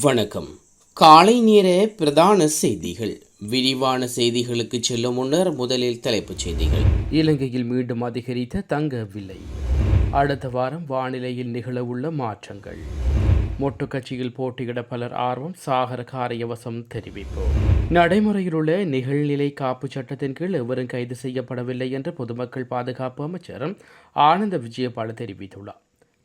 வணக்கம். காலை நேர பிரதான செய்திகள். விரிவான செய்திகளுக்கு செல்லும் முன்னர் முதலில் தலைப்புச் செய்திகள். இலங்கையில் மீண்டும் அதிகரித்த தங்க விலை. அடுத்த வாரம் வானிலையில் நிகழவுள்ள மாற்றங்கள். மொட்டு கட்சியில் போட்டியிட பலர் ஆர்வம் சாகர காரியவசம் தெரிவிப்பு. நடைமுறையில் உள்ள நிகழ்நிலை காப்பு சட்டத்தின் கீழ் எவரும் கைது செய்யப்படவில்லை என்று பொதுமக்கள் பாதுகாப்பு அமைச்சர் ஆனந்த விஜயபால தெரிவித்துள்ளார்.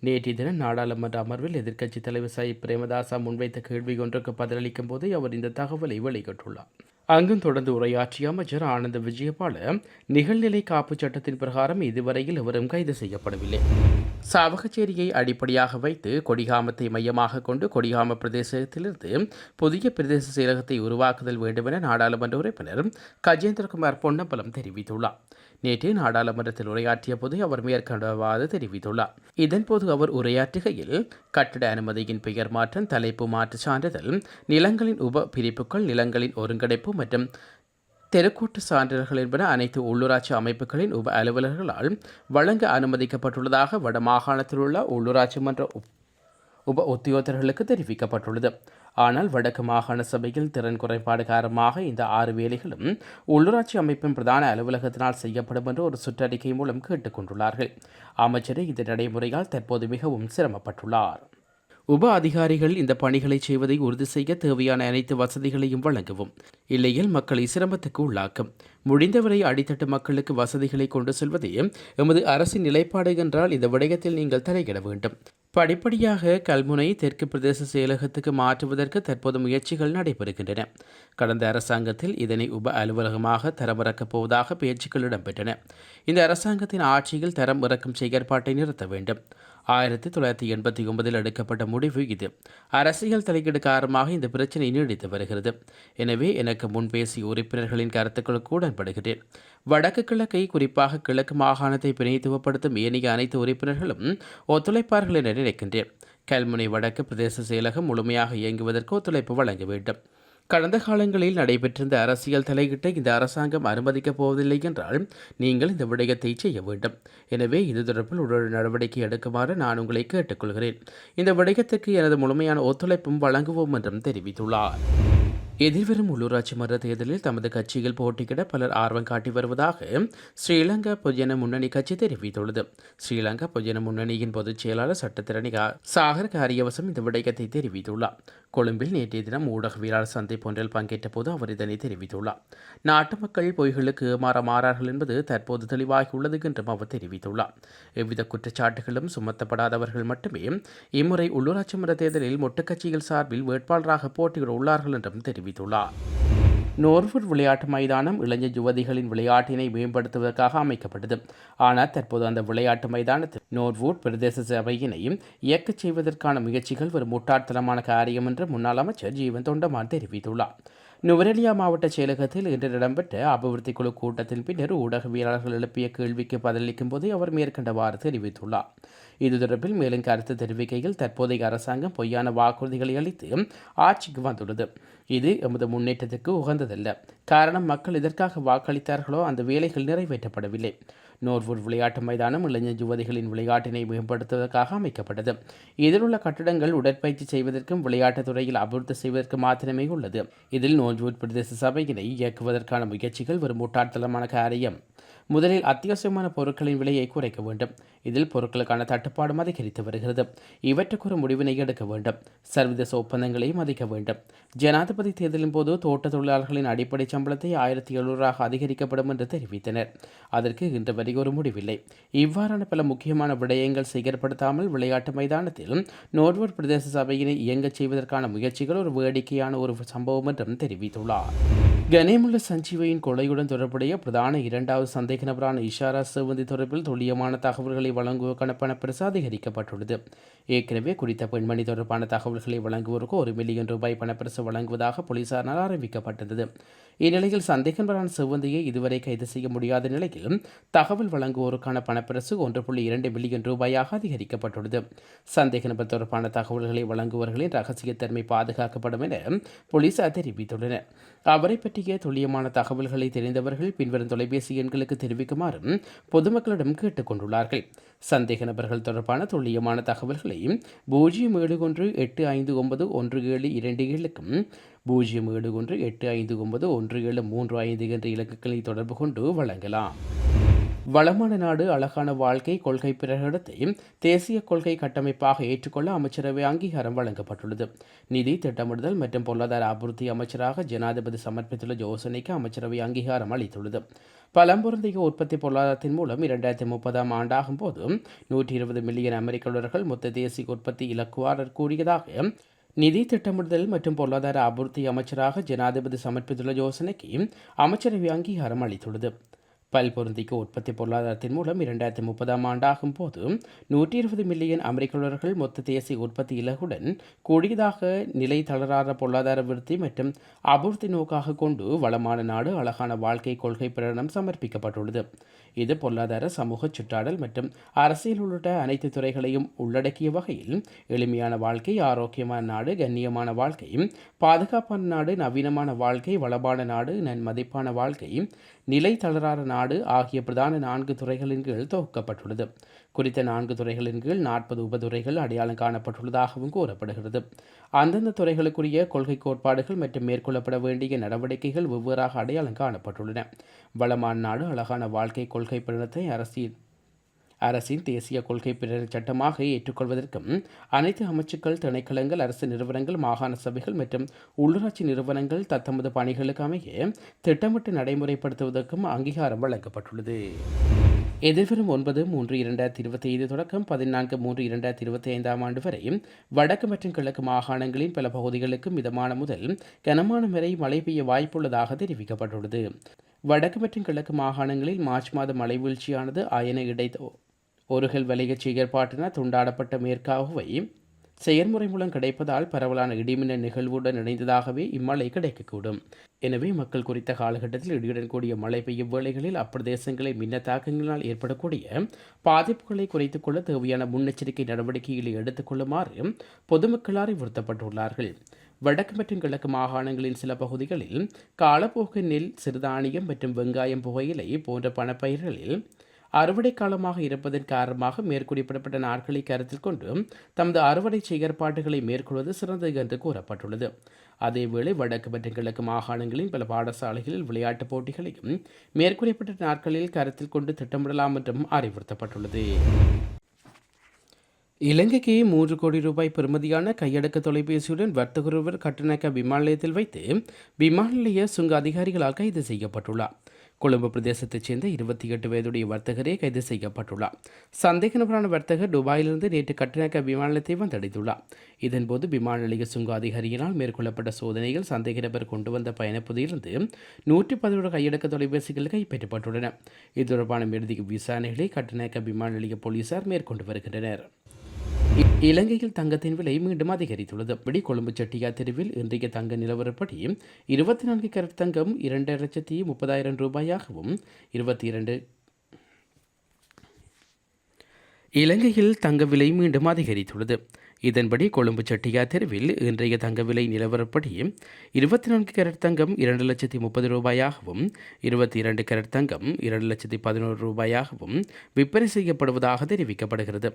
நேற்றைய தினம் நாடாளுமன்ற அமர்வில் எதிர்க்கட்சித் தலைவர் சை பிரேமதாசா முன்வைத்த கேள்வி ஒன்றுக்கு பதிலளிக்கும் போது அவர் இந்த தகவலை வெளியிட்டுள்ளார். அங்கும் தொடர்ந்து உரையாற்றிய அமைச்சர் ஆனந்த விஜயபால நிகழ்நிலை காப்பு சட்டத்தின் பிரகாரம் இதுவரையில் எவரும் கைது செய்யப்படவில்லை. சாவகச்சேரியை அடிப்படையாக வைத்து கொடிகாமத்தை மையமாக கொண்டு கொடிகாம பிரதேசத்திலிருந்து புதிய பிரதேச செயலகத்தை உருவாக்குதல் வேண்டுமென நாடாளுமன்ற உறுப்பினர் கஜேந்திரகுமார் பொன்னம்பலம் தெரிவித்துள்ளார். நேற்று நாடாளுமன்றத்தில் உரையாற்றிய போது அவர் மேற்கொண்டவாறு தெரிவித்துள்ளார். இதன்போது அவர் உரையாற்றுகையில் கட்டிட அனுமதியின் பெயர் மாற்றம் தலைப்பு மாற்று சான்றிதழ் நிலங்களின் உப பிரிப்புகள் நிலங்களின் ஒருங்கிணைப்பு மற்றும் தெருக்கூட்டு சான்றிதழ்கள் என்பன அனைத்து உள்ளூராட்சி அமைப்புகளின் உப அலுவலர்களால் வழங்க அனுமதிக்கப்பட்டுள்ளதாக வடமாகாணத்தில் உள்ள உள்ளூராட்சி மன்ற உப உத்தியோகர்களுக்கு தெரிவிக்கப்பட்டுள்ளது. ஆனால் வடக்கு மாகாண சபையில் திறன் குறைபாடு காரணமாக இந்த ஆறு வேலைகளும் உள்ளூராட்சி அமைப்பின் பிரதான அலுவலகத்தினால் செய்யப்படும் என்று ஒரு சுற்றறிக்கை மூலம் கேட்டுக்கொண்டுள்ளார்கள் அமைச்சர் இந்த நடைமுறையால் தற்போது மிகவும் சிரமப்பட்டுள்ளார். உப அதிகாரிகள் இந்த பணிகளை செய்வதை உறுதி செய்ய தேவையான அனைத்து வசதிகளையும் வழங்கவும் இல்லையில் மக்களை சிரமத்துக்கு உள்ளாக்கும். முடிந்தவரை அடித்தட்டு மக்களுக்கு வசதிகளை கொண்டு செல்வதே எமது அரசின் நிலைப்பாடு என்றால் இந்த விடயத்தில் நீங்கள் தலையிட வேண்டும். படிப்படியாக கல்முனை தெற்கு பிரதேச செயலகத்துக்கு மாற்றுவதற்கு தற்போது முயற்சிகள் நடைபெறுகின்றன. கடந்த அரசாங்கத்தில் இதனை உப அலுவலகமாக தரமிறக்கப் போவதாக பேச்சுக்கள் இடம்பெற்றன. இந்த அரசாங்கத்தின் ஆட்சியில் தரம் இறக்கும் செயற்பாட்டை நிறுத்த வேண்டும். ஆயிரத்தி தொள்ளாயிரத்தி எண்பத்தி ஒன்பதில் எடுக்கப்பட்ட முடிவு இது. அரசியல் தலையீடு காரணமாக இந்த பிரச்சனை நீடித்து வருகிறது. எனவே எனக்கு முன் பேசிய உறுப்பினர்களின் கருத்துக்களுக்கு உடன்படுகிறேன் வடக்கு கிழக்கை குறிப்பாக கிழக்கு மாகாணத்தை பிணைத்துவப்படுத்தும் ஏனைய அனைத்து உறுப்பினர்களும் ஒத்துழைப்பார்கள் என நினைக்கின்றேன். கல்முனை வடக்கு பிரதேச செயலகம் முழுமையாக இயங்குவதற்கு ஒத்துழைப்பு வழங்க வேண்டும். கடந்த காலங்களில் நடைபெற்றிருந்த அரசியல் தலையீட்டை இந்த அரசாங்கம் அனுமதிக்கப் போவதில்லை என்றால் நீங்கள் இந்த விடயத்தை செய்ய வேண்டும். எனவே இது தொடர்பில் உடல் நடவடிக்கை எடுக்குமாறு நான் உங்களை கேட்டுக்கொள்கிறேன். இந்த விடயத்திற்கு எனது முழுமையான ஒத்துழைப்பும் வழங்குவோம் என்றும் தெரிவித்துள்ளார். எதிர்வரும் உள்ளூராட்சி மன்ற தேர்தலில் தமது கட்சியில் போட்டியிட பலர் ஆர்வம் காட்டி வருவதாக ஸ்ரீலங்கா பொதுஜன முன்னணி கட்சி தெரிவித்துள்ளது. ஸ்ரீலங்கா பொதுஜன முன்னணியின் பொதுச் செயலாளர் சட்டத்திரணி சாகர் காரியவசம் இந்த விடயத்தை தெரிவித்துள்ளார். கொழும்பில் நேற்றைய தினம் ஊடகவியலாளர் சந்திப்பு ஒன்றில் பங்கேற்ற போது அவர் இதனை தெரிவித்துள்ளார். நாட்டு மக்கள் பொய்களுக்கு ஏமாற மாறார்கள் என்பது தற்போது தெளிவாகியுள்ளது என்றும் அவர் தெரிவித்துள்ளார். எவ்வித குற்றச்சாட்டுகளும் சுமத்தப்படாதவர்கள் மட்டுமே இம்முறை உள்ளூராட்சி மன்ற தேர்தலில் மொட்டுக்கட்சிகள் சார்பில் வேட்பாளராக போட்டியிட உள்ளார்கள் என்றும் தெரிவித்துள்ளார். நோர்வுட் விளையாட்டு மைதானம் இளைஞர் யுவதிகளின் விளையாட்டினை மேம்படுத்துவதற்காக அமைக்கப்பட்டது. ஆனால் தற்போது அந்த விளையாட்டு மைதானத்தில் நோர்வுட் பிரதேச சபையினையும் இயக்கச் செய்வதற்கான முயற்சிகள் ஒரு முட்டாள்தனமான காரியம் என்று முன்னாள் அமைச்சர் ஜீவன் தொண்டமான் தெரிவித்துள்ளார். நுவரெலியா மாவட்ட செயலகத்தில் இன்று இடம்பெற்ற அபிவிருத்தி குழு கூட்டத்தின் பின்னர் ஊடகவியலாளர்கள் எழுப்பிய கேள்விக்கு பதிலளிக்கும் போதே அவர் மேற்கண்டவாறு தெரிவித்துள்ளார். இது தொடர்பில் மேலும் கருத்து தெரிவிக்கையில் தற்போதைய அரசாங்கம் பொய்யான வாக்குறுதிகளை அளித்து ஆட்சிக்கு வந்துள்ளது. இது எமது முன்னேற்றத்துக்கு உகந்ததல்ல. காரணம் மக்கள் எதற்காக வாக்களித்தார்களோ அந்த வேலைகள் நிறைவேற்றப்படவில்லை. நோர்வூர் விளையாட்டு மைதானம் இளைஞர் யுவதிகளின் விளையாட்டினை மேம்படுத்துவதற்காக அமைக்கப்பட்டது. இதில் உள்ள கட்டடங்கள் உடற்பயிற்சி செய்வதற்கும் விளையாட்டுத் துறையில் அபிவிருத்தி செய்வதற்கு மாத்திரமே உள்ளது. இதில் நோர்வூர் பிரதேச சபையினை இயக்குவதற்கான முயற்சிகள் வரும் முட்டாள்தனமான காரியம். முதலில் அத்தியாவசியமான பொருட்களின் விலையை குறைக்க வேண்டும். இதில் பொருட்களுக்கான தட்டுப்பாடும் அதிகரித்து வருகிறது. இவற்றுக்கு ஒரு முடிவினை எடுக்க வேண்டும். சர்வதேச ஒப்பந்தங்களையும் மதிக்க வேண்டும். ஜனாதிபதி தேர்தலின் போது தோட்ட தொழிலாளர்களின் அடிப்படை சம்பளத்தை ஆயிரத்தி எழுநூறாக அதிகரிக்கப்படும் என்று தெரிவித்தனர். அதற்கு இன்று வரை ஒரு முடிவில்லை. இவ்வாறான பல முக்கியமான விடயங்கள் செயற்படுத்தாமல் விளையாட்டு மைதானத்தில் நோர்வர் பிரதேச சபையினை இயங்கச் செய்வதற்கான முயற்சிகள் ஒரு வேடிக்கையான ஒரு சம்பவம் என்றும் தெரிவித்துள்ளார். கனேமுள்ள சஞ்சீவையின் கொலையுடன் தொடர்புடைய பிரதான இரண்டாவது சந்தேக நபரான இஷாரா சிவந்தி தொடர்பில் துல்லியமான தகவல்களை வழங்குவதற்கான பணப்பரிசு அதிகரிக்கப்பட்டுள்ளது. ஏற்கனவே குறித்த பெண்மணி தொடர்பான தகவல்களை வழங்குவோருக்கு ஒரு மில்லியன் ரூபாய் பணப்பரிசு வழங்குவதாக போலீசாரால் அறிவிக்கப்பட்டிருந்தது இந்நிலையில் சந்தேக நபரான சிவந்தியை இதுவரை கைது செய்ய முடியாத நிலையில் தகவல் வழங்குவோருக்கான பணப்பரிசு ஒன்று புள்ளி இரண்டு மில்லியன் ரூபாயாக அதிகரிக்கப்பட்டுள்ளது. சந்தேக நபர் தொடர்பான தகவல்களை வழங்குவர்களின் ரகசியத்தன்மை பாதுகாக்கப்படும் என போலீசார் தெரிவித்துள்ளனர் அவரை பற்றி பற்றிய துல்லியமான தகவல்களை தெரிந்தவர்கள் பின்வரும் தொலைபேசி எண்களுக்கு தெரிவிக்குமாறும் பொதுமக்களிடம் கேட்டுக்கொண்டுள்ளார்கள் சந்தேக நபர்கள் தொடர்பான துல்லியமான தகவல்களை பூஜ்ஜியம் ஏழு ஒன்று எட்டு ஐந்து ஒன்பது ஒன்று ஏழு இரண்டு ஏழுக்கும் பூஜ்ஜியம் ஏழு ஒன்று எட்டு ஐந்து ஒன்பது ஒன்று ஏழு மூன்று ஐந்து என்ற இலக்குகளை தொடர்பு கொண்டு வழங்கலாம். வளமான நாடு அழகான வாழ்க்கை கொள்கை பிரகடத்தை தேசிய கொள்கை கட்டமைப்பாக ஏற்றுக்கொள்ள அமைச்சரவை அங்கீகாரம் வழங்கப்பட்டுள்ளது. நிதி திட்டமிடுதல் மற்றும் பொருளாதார அபிவிருத்தி அமைச்சராக ஜனாதிபதி சமர்ப்பித்துள்ள யோசனைக்கு அமைச்சரவை அங்கீகாரம் அளித்துள்ளது. பலம்பொருந்திய உற்பத்தி பொருளாதாரத்தின் மூலம் இரண்டாயிரத்தி முப்பதாம் ஆண்டாகும் போது நூற்றி இருபது மில்லியன் அமெரிக்க டாலர்கள் மொத்த தேசிய உற்பத்தி இலக்குவாரர் கூறியதாக நிதி திட்டமிடுதல் மற்றும் பொருளாதார அபிவிருத்தி அமைச்சராக ஜனாதிபதி சமர்ப்பித்துள்ள யோசனைக்கு அமைச்சரவை அங்கீகாரம் அளித்துள்ளது. பல்பொருந்திக்கு உற்பத்தி பொருளாதாரத்தின் மூலம் இரண்டாயிரத்தி முப்பதாம் ஆண்டாகும் போது நூற்றி இருபது மில்லியன் அமெரிக்க டாலர்கள் மொத்த தேசிய உற்பத்தி இலகுடன் கூடியதாக நிலை தளராத பொருளாதார விருத்தி மற்றும் அபிவிருத்தி நோக்காக கொண்டு வளமான நாடு அழகான வாழ்க்கை கொள்கை பிரகடனம் சமர்ப்பிக்கப்பட்டுள்ளது. இது பொருளாதார சமூக சுற்றாடல் மற்றும் அரசியல் உள்ளிட்ட அனைத்து துறைகளையும் உள்ளடக்கிய வகையில் எளிமையான வாழ்க்கை ஆரோக்கியமான நாடு கண்ணியமான வாழ்க்கை பாதுகாப்பான நாடு நவீனமான வாழ்க்கை வளமான நாடு நன்மதிப்பான வாழ்க்கை நிலை தளராத நாடு ஆகிய பிரதான நான்கு துறைகளின் கீழ் தொகுக்கப்பட்டுள்ளது. குறித்த நான்கு துறைகளின் கீழ் நாற்பது உபதுறைகள் அடையாளம் காணப்பட்டுள்ளதாகவும் கூறப்படுகிறது. அந்தந்த துறைகளுக்குரிய கொள்கை கோட்பாடுகள் மற்றும் மேற்கொள்ளப்பட வேண்டிய நடவடிக்கைகள் வெவ்வேறாக அடையாளம் காணப்பட்டுள்ளன. வளமான நாடு அழகான வாழ்க்கை கொள்கை பயணத்தை அரசியல் அரசின் தேசிய கொள்கை பிறர் சட்டமாக ஏற்றுக்கொள்வதற்கும் அனைத்து அமைச்சுக்கள் திணைக்களங்கள் அரசு நிறுவனங்கள் மாகாண சபைகள் மற்றும் உள்ளூராட்சி நிறுவனங்கள் தத்தமது பணிகளுக்கு அமைய திட்டமிட்டு நடைமுறைப்படுத்துவதற்கும் அங்கீகாரம் வழங்கப்பட்டுள்ளது. எதிர்வரும் ஒன்பது மூன்று இரண்டாயிரத்தி இருபத்தி ஐந்து தொடக்கம் பதினான்கு மூன்று இரண்டாயிரத்தி இருபத்தி ஐந்தாம் ஆண்டு வரை வடக்கு மற்றும் கிழக்கு மாகாணங்களின் பல பகுதிகளுக்கு மிதமான முதல் கனமான வரை மழை பெய்ய வாய்ப்புள்ளதாக தெரிவிக்கப்பட்டுள்ளது. வடக்கு மற்றும் கிழக்கு மாகாணங்களில் மார்ச் மாத மழை வீழ்ச்சியானது அயன இடை ஒருகல் வலிகச் செயற்பாட்டின துண்டாடப்பட்ட மேற்காகவை செயற்முறை மூலம் கிடைப்பதால் பரவலான இடிமின்னல் நிகழ்வுடன் இணைந்ததாகவே இம்மழை கிடைக்கக்கூடும். எனவே மக்கள் குறித்த காலகட்டத்தில் இடியுடன் கூடிய மழை பெய்யும் வேளைகளில் அப்பிரதேசங்களை மின்ன தாக்கங்களினால் ஏற்படக்கூடிய பாதிப்புகளை குறைத்துக் கொள்ள தேவையான முன்னெச்சரிக்கை நடவடிக்கைகளை எடுத்துக் கொள்ளுமாறு பொதுமக்கள் அறிவுறுத்தப்பட்டுள்ளார்கள் வடக்கு மற்றும் கிழக்கு மாகாணங்களின் சில பகுதிகளில் காலப்போக்கு நெல் சிறுதானியம் மற்றும் வெங்காயம் புகையிலை போன்ற பணப்பயிர்களில் அறுவடை காலமாக இருப்பதன் காரணமாக மேற்குறிப்பிடப்பட்ட நாட்களை கருத்தில் கொண்டு தமது அறுவடை செயற்பாடுகளை மேற்கொள்வது சிறந்தது என்று கூறப்பட்டுள்ளது. அதேவேளை வடக்கு மற்றும் கிழக்கு மாகாணங்களின் பல பாடசாலைகளில் விளையாட்டுப் போட்டிகளையும் மேற்குறிப்பிட்ட நாட்களில் கருத்தில் கொண்டு திட்டமிடலாம் என்றும் அறிவுறுத்தப்பட்டுள்ளது. இலங்கைக்கு மூன்று கோடி ரூபாய் பெறுமதியான கையடக்க தொலைபேசியுடன் வர்த்தகருவர் கட்டணக்க விமான நிலையத்தில் வைத்து விமான நிலைய சுங்க அதிகாரிகளால் கைது செய்யப்பட்டுள்ளார். கொழும்பு பிரதேசத்தைச் சேர்ந்த இருபத்தி எட்டு வயதுடைய வர்த்தகரே கைது செய்யப்பட்டுள்ளார். சந்தேக நபரான வர்த்தகர் துபாயிலிருந்து நேற்று கட்டணக்க விமான நிலையத்தை வந்தடைந்துள்ளார். இதன்போது விமான நிலைய சுங்க அதிகாரியினால் மேற்கொள்ளப்பட்ட சோதனைகள் சந்தேக நபர் கொண்டு வந்த பயணப்பகுதியிலிருந்து நூற்றி பதினோரு கையடக்க தொலைபேசிகள் கைப்பற்றப்பட்டுள்ளன. இது தொடர்பான இறுதி விசாரணைகளை கட்டணக்க விமான நிலைய போலீசார் மேற்கொண்டு வருகின்றனர். இலங்கையில் தங்கத்தின் விலை மீண்டும் அதிகரித்துள்ளது. அப்படி கொழும்பு செட்டியா தெருவில் இன்றைய தங்க நிலவரப்படி இருபத்தி நான்கு கரட் தங்கம் இரண்டு லட்சத்தி முப்பதாயிரம் ரூபாயாகவும் இருபத்தி இரண்டு இலங்கையில் தங்க விலை மீண்டும் அதிகரித்துள்ளது. இதன்படி கொழும்பு செட்டியா தெருவில் இன்றைய தங்க விலை நிலவரப்படி இருபத்தி நான்கு கரட் தங்கம் இரண்டு லட்சத்தி முப்பது ரூபாயாகவும் இருபத்தி இரண்டு கரட் தங்கம் இரண்டு லட்சத்தி பதினோரு ரூபாயாகவும் விற்பனை செய்யப்படுவதாக தெரிவிக்கப்படுகிறது.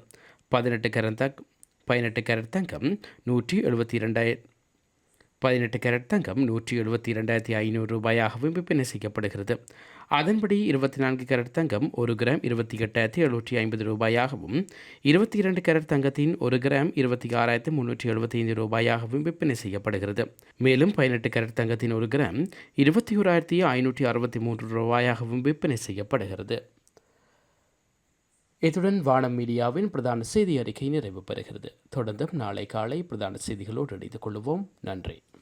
பதினெட்டு கரட் தங்கம் பதினெட்டு கேரட் தங்கம் நூற்றி எழுபத்தி இரண்டாயிரம் பதினெட்டு கேரட் தங்கம் நூற்றி எழுபத்தி இரண்டாயிரத்தி ஐநூறு ரூபாயாகவும் விற்பனை செய்யப்படுகிறது அதன்படி இருபத்தி நான்கு கேரட் தங்கம் ஒரு கிராம் இருபத்தி எட்டாயிரத்தி எழுநூற்றி ஐம்பது ரூபாயாகவும் இருபத்தி இரண்டு கேரட் தங்கத்தின் ஒரு கிராம் இருபத்தி ஆறாயிரத்தி முன்னூற்றி எழுபத்தி ஐந்து ரூபாயாகவும் விற்பனை செய்யப்படுகிறது மேலும் பதினெட்டு கேரட் தங்கத்தின் ஒரு கிராம் இருபத்தி ஓராயிரத்தி ஐநூற்றி அறுபத்தி மூன்று ரூபாயாகவும் விற்பனை செய்யப்படுகிறது இத்துடன் வானம் மீடியாவின் பிரதான செய்தி அறிக்கை நிறைவு பெறுகிறது தொடர்ந்தும் நாளை காலை பிரதான செய்திகளோடு இணைந்து கொள்வோம். நன்றி.